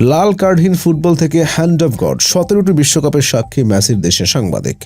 লাল কার্ডহীন ফুটবল থেকে hand of god সতেরোটি বিশ্বকাপের সাক্ষী মেসির দেশের সাংবাদিক।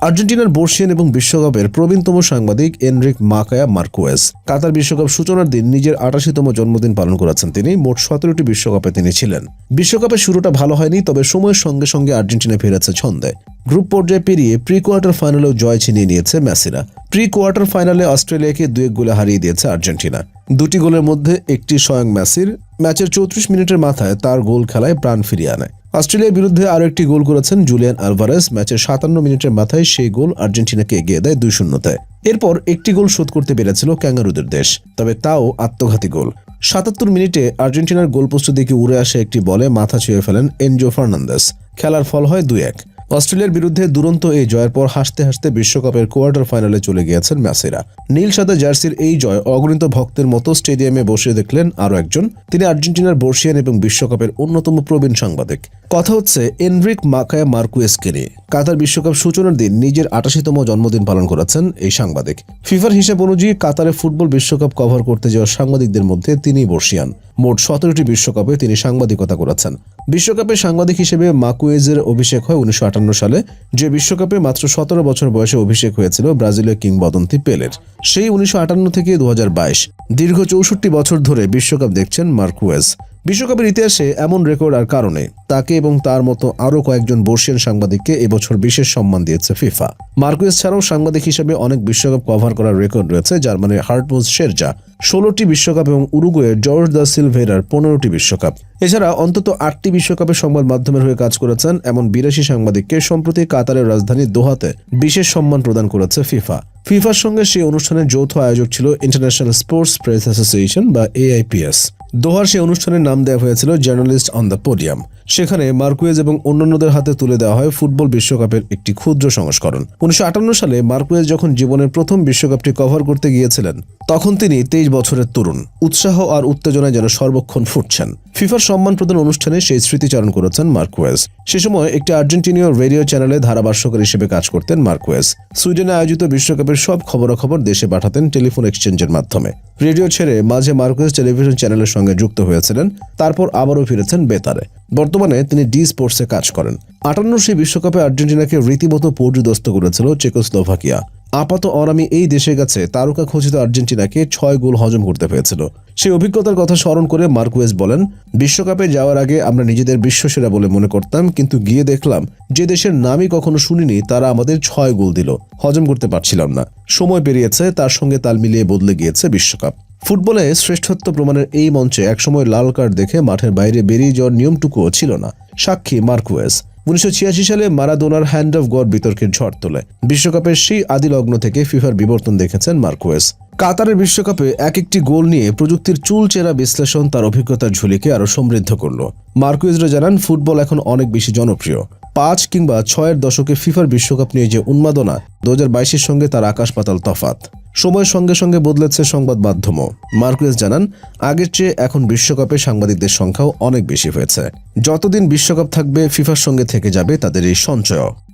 আর্জেন্টিনার বর্ষিয়ান এবং বিশ্বকাপের প্রবীণতম সাংবাদিক এনরিক মাকায়া মার্কুয়েস। কাতার বিশ্বকাপ সূচনার দিন নিজের আটাশিতম জন্মদিন পালন করেছেন তিনি, মোট সতেরোটি বিশ্বকাপে তিনি ছিলেন। বিশ্বকাপের শুরুটা ভালো হয়নি, তবে সময়ের সঙ্গে সঙ্গে আর্জেন্টিনা ফিরেছে ছন্দে। গ্রুপ পর্যায়ে পেরিয়ে প্রি কোয়ার্টার ফাইনালেও জয় ছিনিয়ে নিয়েছে মেসিরা। প্রি কোয়ার্টার ফাইনালে অস্ট্রেলিয়াকে দুই এক গোলে হারিয়ে দিয়েছে আর্জেন্টিনা। দুটি গোলের মধ্যে একটি স্বয়ং মেসির। ম্যাচের চৌত্রিশ মিনিটের মাথায় তার গোল খেলায় প্রাণ ফিরিয়ে আনে। অস্ট্রেলিয়ার বিরুদ্ধে আরও একটি গোল করেছেন জুলিয়ান আলভারেস। ম্যাচের সাতান্ন মিনিটের মাথায় সেই গোল আর্জেন্টিনাকে এগিয়ে দেয় দুই শূন্যতে এরপর একটি গোল শোধ করতে পেরেছিল ক্যাঙ্গারুদের দেশ, তবে তাও আত্মঘাতী গোল। সাতাত্তর মিনিটে আর্জেন্টিনার গোলপোস্ট দিকে উড়ে আসা একটি বলে মাথা ছুঁয়ে ফেলেন এনজো ফার্নান্দেস। খেলার ফল হয় দুই এক অস্ট্রেলিয়ার বিরুদ্ধে দুরন্ত এই জয়ের পর হাসতে হাসতে বিশ্বকাপের কোয়ার্টার ফাইনালে চলে গিয়েছেন মেসিরা নীল সাদা জার্সির এই জয় অগণিত ভক্তের মতো স্টেডিয়ামে বসে দেখলেন আরও একজন। তিনি আর্জেন্টিনার বর্ষিয়ান এবং বিশ্বকাপের অন্যতম প্রবীণ সাংবাদিক। কথা হচ্ছে এনরিক মাকায়া মার্কুয়েসকে নিয়ে। কাতার বিশ্বকাপ সূচনার দিন নিজের আটাশিতম জন্মদিন পালন করেছেন এই সাংবাদিক। ফিফার হিসাব অনুযায়ী কাতারে ফুটবল বিশ্বকাপ কভার করতে যাওয়া সাংবাদিকদের মধ্যে তিনি বর্ষিয়ান। মোট সতেরোটি বিশ্বকাপে তিনি সাংবাদিকতা করেছেন। বিশ্বকাপে সাংবাদিক হিসেবে মাকুয়েজের অভিষেক হয় উনিশশো আট আটান্ন সালে যে বিশ্বকাপে মাত্র সতেরো বছর বয়সে অভিষেক হয়েছিল ব্রাজিলের কিংবদন্তি পেলের। সেই উনিশশো আটান্ন থেকে দু হাজার বাইশ, দীর্ঘ চৌষট্টি বছর ধরে বিশ্বকাপ দেখছেন মার্কুয়েজ। বিশ্বকাপের ইতিহাসে এমন রেকর্ড আর কারণে তাকে এবং তার মতো আরও কয়েকজন বর্ষিয়ান সাংবাদিককে এবছর বিশেষ সম্মান দিয়েছে ফিফা। মার্কুয়েস ছাড়াও সাংবাদিক হিসেবে অনেক বিশ্বকাপ কভার করার রেকর্ড রয়েছে জার্মানির হার্টমুজ শেরজা ষোলোটি বিশ্বকাপ এবং উরুগুয়ে জর্জ দা সিলভেরার পনেরোটি বিশ্বকাপ। এছাড়া অন্তত আটটি বিশ্বকাপে সংবাদ মাধ্যমের হয়ে কাজ করেছেন এমন বিরাশি সাংবাদিককে সম্প্রতি কাতারের রাজধানী দোহাতে বিশেষ সম্মান প্রদান করেছে ফিফা। ফিফার সঙ্গে সেই অনুষ্ঠানের যৌথ আয়োজক ছিল ইন্টারন্যাশনাল স্পোর্টস প্রেস অ্যাসোসিয়েশন বা এআইপিএস দোহার সেই অনুষ্ঠানের নাম দেওয়া হয়েছিল জার্নালিস্ট অন দ্য পোডিয়াম সেখানে মার্কুয়েজ এবং অন্যান্যদের হাতে তুলে দেওয়া হয় ফুটবল বিশ্বকাপের একটি ক্ষুদ্র সংস্করণ। উনিশশো আটান্ন সালে মার্কুয়েজ যখন জীবনের প্রথম বিশ্বকাপটি কভার করতে গিয়েছিলেন, তখন তিনি তেইশ বছরের তরুণ। উৎসাহ আর উত্তেজনায় যেন সর্বক্ষণ ফুটছেন। ফিফার সম্মান প্রদান অনুষ্ঠানে সেই স্মৃতিচারণ করেছেন মার্কুয়েজ। সে সময় একটি আর্জেন্টিনীয় রেডিও চ্যানেলে ধারাভাষ্যকার হিসেবে কাজ করতেন মার্কুয়েজ। সুইডেনে আয়োজিত বিশ্বকাপের সব খবরাখবর দেশে পাঠাতেন টেলিফোন এক্সচেঞ্জের মাধ্যমে। রেডিও ছেড়ে মাঝে মার্কুয়েজ টেলিভিশন চ্যানেলের সঙ্গে যুক্ত হয়েছিলেন, তারপর আবারও ফিরেছেন বেতারে। বর্তমানে তিনি ডি স্পোর্টসে কাজ করেন। আটান্ন সেই বিশ্বকাপে আর্জেন্টিনাকে রীতিমতো পর্যদস্ত করেছিল চেকোস্লোভাকিয়া। আপাত অরামি এই দেশে গেছে তারকা খচিত আর্জেন্টিনাকে ছয় গোল হজম করতে পেরেছিল। সেই অভিজ্ঞতার কথা স্মরণ করে মার্কুয়েস বলেন, বিশ্বকাপে যাওয়ার আগে আমরা নিজেদের বিশ্বসেরা বলে মনে করতাম, কিন্তু গিয়ে দেখলাম যে দেশের নামই কখনো শুনিনি, তারা আমাদের ছয় গোল দিল, হজম করতে পারছিলাম না। সময় পেরিয়েছে, তার সঙ্গে তাল মিলিয়ে বদলে গিয়েছে বিশ্বকাপ। ফুটবলে শ্রেষ্ঠত্ব প্রমাণের এই মঞ্চে একসময় লাল কার্ড দেখে মাঠের বাইরে বেরিয়ে যাওয়ার নিয়মটুকুও ছিল না। সাক্ষী মার্কুয়েস। উনিশশো ছিয়াশি সালে মারাদোনার হ্যান্ড অফ গড বিতর্কের ঝড় তোলে। বিশ্বকাপের সেই আদি লগ্ন থেকে ফিফার বিবর্তন দেখেছেন মার্কুয়েস। কাতারের বিশ্বকাপে এক একটি গোল নিয়ে প্রযুক্তির চুলচেরা বিশ্লেষণ তার অভিজ্ঞতার ঝুলিকে আরও সমৃদ্ধ করল। মার্কুয়েজরা জানান, ফুটবল এখন অনেক বেশি জনপ্রিয়। পাঁচ কিংবা ছয়ের দশকে ফিফার বিশ্বকাপ নিয়ে যে উন্মাদনা, দু হাজার সঙ্গে তার আকাশ পাতাল তফাত সময়ের সঙ্গে সঙ্গে বদলেছে সংবাদ মাধ্যমও। মার্কুয়েস জানান, আগের চেয়ে এখন বিশ্বকাপে সাংবাদিকদের সংখ্যাও অনেক বেশি হয়েছে। যতদিন বিশ্বকাপ থাকবে, ফিফার সঙ্গে থেকে যাবে তাদের এই সঞ্চয়।